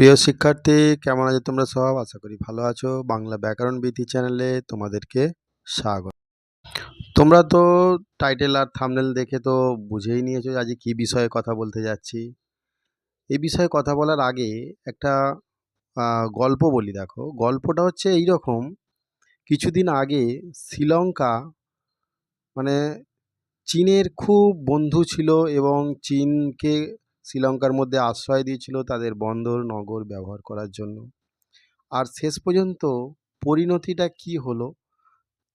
প্রিয় শিক্ষার্থী, কেমন আছো তোমরা সব? আশা করি ভালো আছো। বাংলা ব্যাকরণ বৃদ্ধি চ্যানেলে তোমাদেরকে স্বাগত। তোমরা তো টাইটেল আর থামনেল দেখে তো বুঝেই নিয়েছো আজ কি বিষয়ে কথা বলতে যাচ্ছি। এই বিষয়ে কথা বলার আগে একটা গল্প বলি দেখো। গল্পটা হচ্ছে এই রকম কিছুদিন আগে শ্রীলঙ্কা মানে চীনের খুব বন্ধু ছিল এবং চীনকে শ্রীলঙ্কার মধ্যে আশ্রয় দিয়েছিল তাদের বন্দর, নগর ব্যবহার করার জন্য। আর শেষ পর্যন্ত পরিণতিটা কি হলো?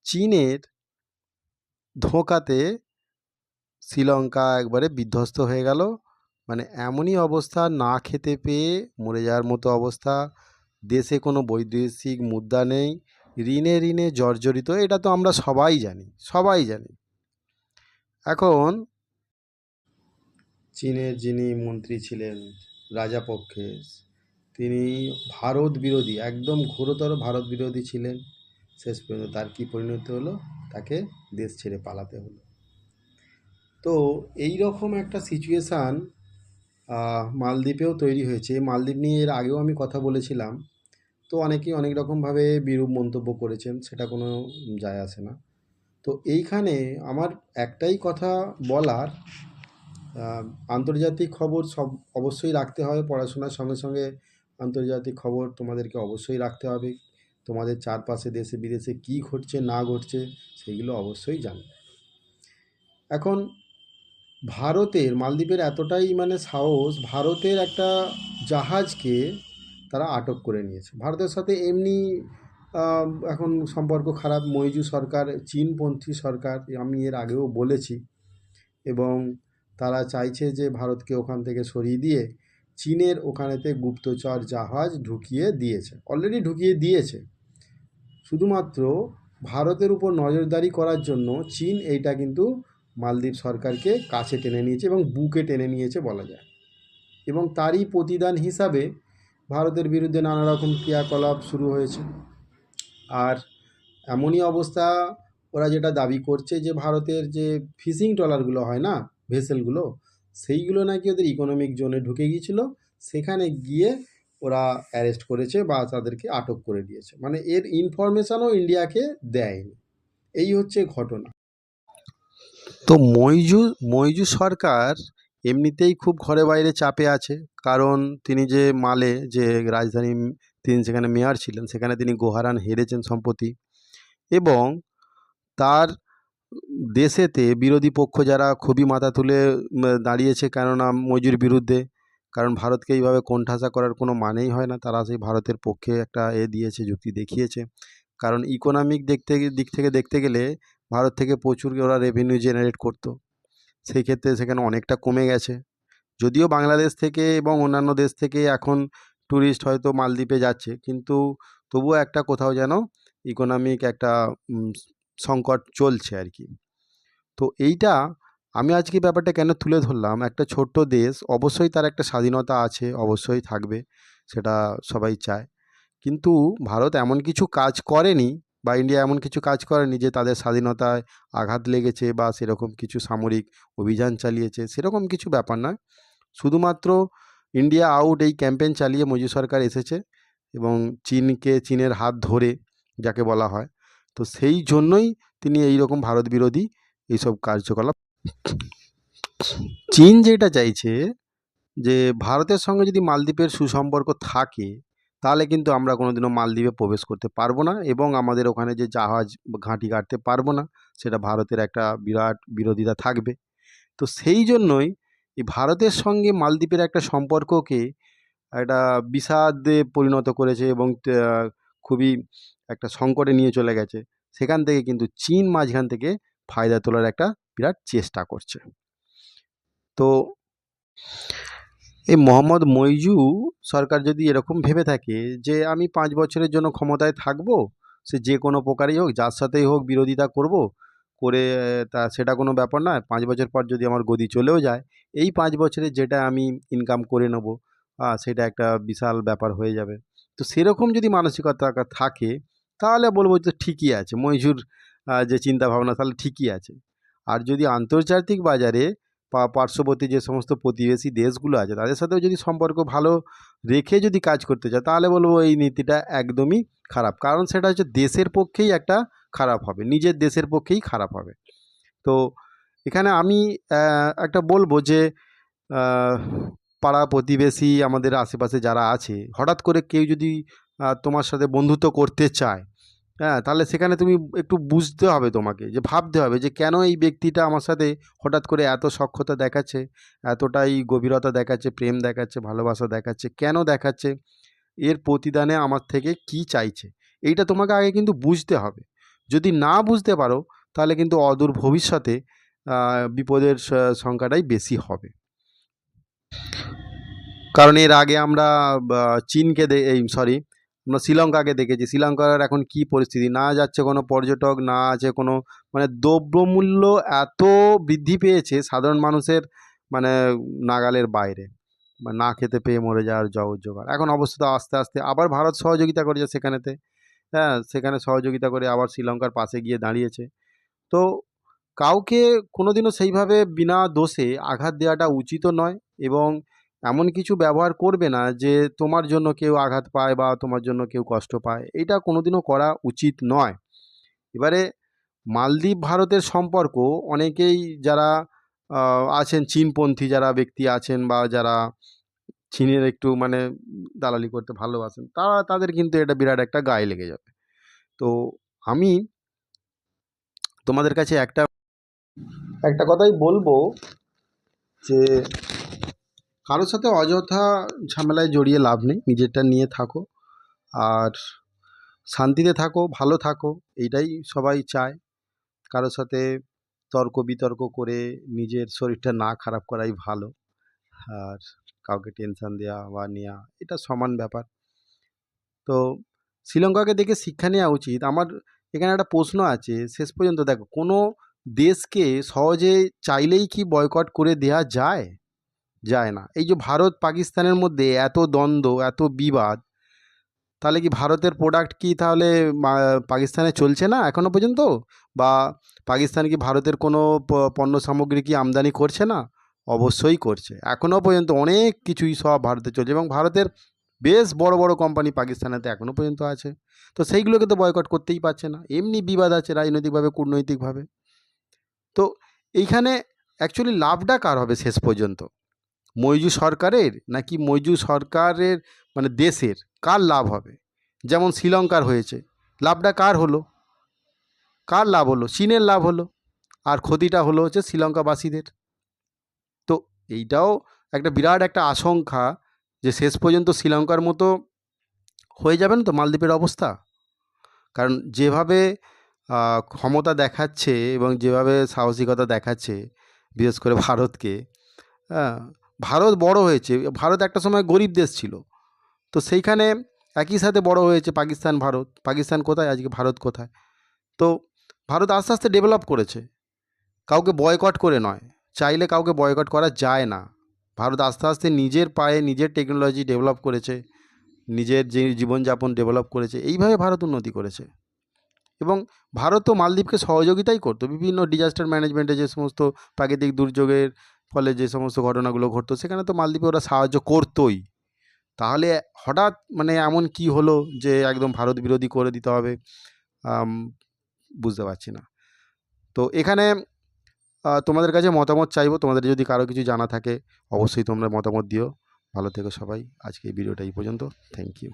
চীনের ধোঁকাতে শ্রীলঙ্কা একবারে বিধ্বস্ত হয়ে গেল। মানে এমনই অবস্থা, না খেতে পেয়ে মরে যাওয়ার মতো অবস্থা। দেশে কোনো বৈদেশিক মুদ্রা নেই, ঋণে ঋণে জর্জরিত, এটা তো আমরা সবাই জানি সবাই জানি। এখন চীনের যিনি মন্ত্রী ছিলেন রাজাপক্ষে তিনি ভারত বিরোধী, একদম ঘোরতর ভারত বিরোধী ছিলেন। শেষ পর্যন্ত তার কী পরিণতি হলো? তাকে দেশ ছেড়ে পালাতে হলো। তো এই রকম একটা সিচুয়েশান মালদ্বীপেও তৈরি হয়েছে। মালদ্বীপ নিয়ে এর আগেও আমি কথা বলেছিলাম। তো অনেকেই অনেক রকমভাবে বিরূপ মন্তব্য করেছেন, সেটা কোনো যায় আসে না। তো এইখানে আমার একটাই কথা বলার আন্তর্জাতিক খবর সব অবশ্যই রাখতে হবে, পড়াশোনার সঙ্গে সঙ্গে আন্তর্জাতিক খবর তোমাদেরকে অবশ্যই রাখতে হবে। তোমাদের চারপাশে দেশে বিদেশে কী ঘটছে, না ঘটছে, সেগুলো অবশ্যই জানবে। এখন ভারতের, মালদ্বীপের এতটাই মানে সাহস, ভারতের একটা জাহাজকে তারা আটক করে নিয়েছে। ভারতের সাথে এমনি এখন সম্পর্ক খারাপ মৈজু সরকার, চীনপন্থী সরকার, আমি এর আগেও বলেছি। এবং তারা চাইছে যে ভারতকে ওখান থেকে সরিয়ে দিয়ে চীনের ওখানেতে গুপ্তচর জাহাজ ঢুকিয়ে দিয়েছে। অলরেডি ঢুকিয়ে দিয়েছে। শুধুমাত্র ভারতের উপর নজরদারি করার জন্য চীন এইটা কিন্তু মালদ্বীপ সরকারকে কাছে টেনে নিয়েছে এবং বুকে টেনে নিয়েছে বলা যায়। এবং তারই প্রতিদান হিসাবে ভারতের বিরুদ্ধে নানা রকম ক্রিয়াকলাপ শুরু হয়েছে। আর এমনই অবস্থা ওরা যেটা দাবি করছে যে ভারতের যে ফিশিং ট্রলারগুলো হয় না ভেসেলগুলো, সেইগুলো নাকি ওদের ইকোনমিক জোনে ঢুকে গিয়েছিল। সেখানে গিয়ে ওরা অ্যারেস্ট করেছে বা তাদেরকে আটক করে দিয়েছে। মানে এর ইনফরমেশনও ইন্ডিয়াকে দেয়নি। এই হচ্ছে ঘটনা। তো মইজু মইজু সরকার এমনিতেই খুব ঘরে বাইরে চাপে আছে। কারণ তিনি যে মালে, যে রাজধানী, তিনি সেখানে মেয়র ছিলেন, সেখানে তিনি গোহারান হেরেছেন সম্প্রতি। এবং তার দেশেতে বিরোধী পক্ষ যারা খুবই মাথা তুলে দাঁড়িয়েছে কেননা মজুর বিরুদ্ধে, কারণ ভারতকে এইভাবে কোণঠাসা করার কোনো মানেই হয় না। তারা সেই ভারতের পক্ষে একটা এ দিয়েছে, যুক্তি দেখিয়েছে। কারণ ইকোনমিক দেখতে, দিক থেকে দেখতে গেলে ভারত থেকে প্রচুর ওরা রেভিনিউ জেনারেট করতো। সেই ক্ষেত্রে সেখানে অনেকটা কমে গেছে। যদিও বাংলাদেশ থেকে এবং অন্যান্য দেশ থেকে এখন ট্যুরিস্ট হয়তো মালদ্বীপে যাচ্ছে, কিন্তু তবুও একটা কোথাও যেন ইকোনমিক একটা সংকট চলছে আর কি। তো এইটা আমি আজকে ব্যাপারটা কেন তুলে ধরলাম? একটা ছোট্ট দেশ, অবশ্যই তার একটা স্বাধীনতা আছে, অবশ্যই থাকবে, সেটা সবাই চায়। কিন্তু ভারত এমন কিছু কাজ করেনি বা ইন্ডিয়া এমন কিছু কাজ করেনি যে তাদের স্বাধীনতায় আঘাত লেগেছে বা সেরকম কিছু সামরিক অভিযান চালিয়েছে, সেরকম কিছু ব্যাপার নয়। শুধুমাত্র ইন্ডিয়া আউট এই ক্যাম্পেইন চালিয়ে মোদি সরকার এসেছে এবং চীনকে, চীনের হাত ধরে, যাকে বলা হয় তো সেই জন্যই তিনি এই রকম ভারত বিরোধী এইসব কার্যকলাপ চীন যেটা চাইছে যে ভারতের সঙ্গে যদি মালদ্বীপের সুসম্পর্ক থাকে, তাহলে কিন্তু আমরা কোনোদিনও মালদ্বীপে প্রবেশ করতে পারব না এবং আমাদের ওখানে যে জাহাজ ঘাঁটি কাটতে পারব না, সেটা ভারতের একটা বিরাট বিরোধিতা থাকবে। তো সেই জন্যই এই ভারতের সঙ্গে মালদ্বীপের একটা সম্পর্ককে একটা বিষাদে পরিণত করেছে এবং খুবই একটা সংকটে নিয়ে চলে গেছে। সেখান থেকে কিন্তু চীন মাঝখান থেকে ফায়দা তোলার একটা বিরাট চেষ্টা করছে। তো এই মোহাম্মদ মইজু সরকার যদি এরকম ভেবে থাকে যে, আমি পাঁচ বছরের জন্য ক্ষমতায় থাকব, সে যে কোনো প্রকারেই হোক, যার সাথেই হোক বিরোধিতা করব, করে, তা সেটা কোনো ব্যাপার নয়। পাঁচ বছর পর যদি আমার গদি চলেও যায়, এই পাঁচ বছরে যেটা আমি ইনকাম করে নেব সেটা একটা বিশাল ব্যাপার হয়ে যাবে। তো সেরকম যদি মানসিকতা থাকে তাহলে বলব যে ঠিকই আছে। আহ, যে চিন্তা ভাবনা তাহলে ঠিকই আছে। আর যদি আন্তর্জাতিক বাজারে পার্শ্ববর্তী যে সমস্ত প্রতিবেশী দেশগুলো আছে তাদের সাথেও যদি সম্পর্ক ভালো রেখে যদি কাজ করতে চায় তাহলে বলব এই নীতিটা একদমই খারাপ। কারণ সেটা হচ্ছে দেশের পক্ষেই একটা খারাপ হবে নিজের দেশের পক্ষেই খারাপ হবে। তো এখানে আমি একটা বলব যে পাড়া প্রতিবেশী আমাদের আশেপাশে যারা আছে হঠাৎ করে কেউ যদি তোমার সাথে বন্ধুত্ব করতে চায়। হ্যাঁ তাহলে সেখানে তুমি একটু বুঝতে হবে তোমাকে, যে ভাবতে হবে যে কেন এই ব্যক্তিটা আমার সাথে হঠাৎ করে এত সক্ষতা দেখাচ্ছে, এতটাই গভীরতা দেখাচ্ছে, প্রেম দেখাচ্ছে, ভালোবাসা দেখাচ্ছে, কেন দেখাচ্ছে, এর প্রতিদানে আমার থেকে কি চাইছে? এইটা তোমাকে আগে কিন্তু বুঝতে হবে। যদি না বুঝতে পারো, তাহলে কিন্তু অদূর ভবিষ্যতে বিপদের সংখ্যাটাই বেশি হবে। কারণ এর আগে আমরা চীনকে এই সরি আমরা শ্রীলঙ্কাকে দেখেছি। শ্রীলঙ্কার এখন কি পরিস্থিতি? না যাচ্ছে কোনো পর্যটক, না আছে কোনো মানে দ্রব্যমূল্য এত বৃদ্ধি পেয়েছে সাধারণ মানুষের মানে নাগালের বাইরে। না খেতে পেয়ে মরে যাওয়ার জগৎ জোগাড়। এখন অবস্থা তো আস্তে আস্তে আবার ভারত সহযোগিতা করেছে সেখানেতে। হ্যাঁ সেখানে সহযোগিতা করে আবার শ্রীলঙ্কার পাশে গিয়ে দাঁড়িয়েছে। তো কাউকে কোনোদিনও সেইভাবে বিনা দোষে আঘাত দেওয়াটা উচিতও নয় এবং এমন কিছু ব্যবহার করবে না যে তোমার জন্য কেউ আঘাত পায় বা তোমার জন্য কেউ কষ্ট পায়। এটা কোনোদিনও করা উচিত নয়। এবারে মালদ্বীপ ভারতের সম্পর্ক, অনেকেই যারা আছেন চীনপন্থী যারা ব্যক্তি আছেন বা যারা চীনের একটু মানে দালালি করতে ভালোবাসেন, তারা তাদের কিন্তু এটা বিরাট একটা গায়ে লেগে যাবে। তো আমি তোমাদের কাছে একটা একটা কথাই বলব যে কারোর সাথে অযথা ঝামেলায় জড়িয়ে লাভ নেই, নিজেরটা নিয়ে থাকো। আর শান্তিতে থাকো, ভালো থাকো, এইটাই সবাই চায়। কারোর সাথে তর্ক বিতর্ক করে নিজের শরীরটা না খারাপ করাই ভালো। আর কাউকে টেনশান দেওয়া বা নেওয়া এটা সমান ব্যাপার। তো শ্রীলঙ্কাকে দেখে শিক্ষা নেওয়া উচিত। আমার এখানে একটা প্রশ্ন আছে, শেষ পর্যন্ত দেখো, কোনো দেশকে সহজে চাইলেই কি বয়কট করে দেওয়া যায়? যায় না। এই যে ভারত পাকিস্তানের মধ্যে এত দ্বন্দ্ব, এত বিবাদ, তাহলে কি ভারতের প্রোডাক্ট কি তাহলে পাকিস্তানে চলছে না এখনও পর্যন্ত? বা পাকিস্তান কি ভারতের কোনো পণ্য সামগ্রী কি আমদানি করছে না? অবশ্যই করছে। এখনও পর্যন্ত অনেক কিছুই সব ভারতে চলছে এবং ভারতের বেশ বড় বড় কোম্পানি পাকিস্তানেতে এখনও পর্যন্ত আছে। তো সেইগুলোকে তো বয়কট করতেই পারছে না। এমনি বিবাদ আছে রাজনৈতিকভাবে, কূটনৈতিকভাবে। তো এইখানে অ্যাকচুয়ালি লাভটা কার হবে শেষ পর্যন্ত? মৈজু সরকারের নাকি মৈজু সরকারের মানে দেশের? কার লাভ হবে? যেমন শ্রীলঙ্কার হয়েছে। লাভটা কার হলো? কার লাভ হলো? চীনের লাভ হলো। আর ক্ষতিটা হলো হচ্ছে শ্রীলঙ্কাবাসীদের। তো এইটাও একটা বিরাট একটা আশঙ্কা যে শেষ পর্যন্ত শ্রীলঙ্কার মতো হয়ে যাবে না তো মালদ্বীপের অবস্থা? কারণ যেভাবে ক্ষমতা দেখাচ্ছে এবং যেভাবে সাহসিকতা দেখাচ্ছে, বিশেষ করে ভারতকে হ্যাঁ ভারত বড় হয়েছে। ভারত একটা সময় গরিব দেশ ছিল। তো সেইখানে একই সাথে বড় হয়েছে পাকিস্তান, ভারত। পাকিস্তান কোথায়? আজকে ভারত কোথায়? তো ভারত আস্তে আস্তে ডেভেলপ করেছে। কাউকে বয়কট করে নয়। চাইলে কাউকে বয়কট করা যায় না। ভারত আস্তে আস্তে নিজের পায়ে নিজের টেকনোলজি ডেভেলপ করেছে। নিজের যে জীবনযাপন ডেভেলপ করেছে। এইভাবে ভারত উন্নতি করেছে। এবং ভারত তো মালদ্বীপকে সহযোগিতাই করতো। বিভিন্ন ডিজাস্টার ম্যানেজমেন্টে যে সমস্ত প্রাকৃতিক দুর্যোগের ফলে যে সমস্ত ঘটনাগুলো ঘটতো, সেখানে তো মালদ্বীপে ওরা সাহায্য করতোই। তাহলে হঠাৎ মানে এমন কি হলো যে একদম ভারত বিরোধী করে দিতে হবে? বুঝতে পারছি না। তো এখানে তোমাদের কাছে মতামত চাইব? তোমাদের যদি কারও কিছু জানা থাকে, অবশ্যই তোমরা মতামত দিও। ভালো থেকো সবাই। আজকে এই ভিডিওটা এই পর্যন্ত। Thank you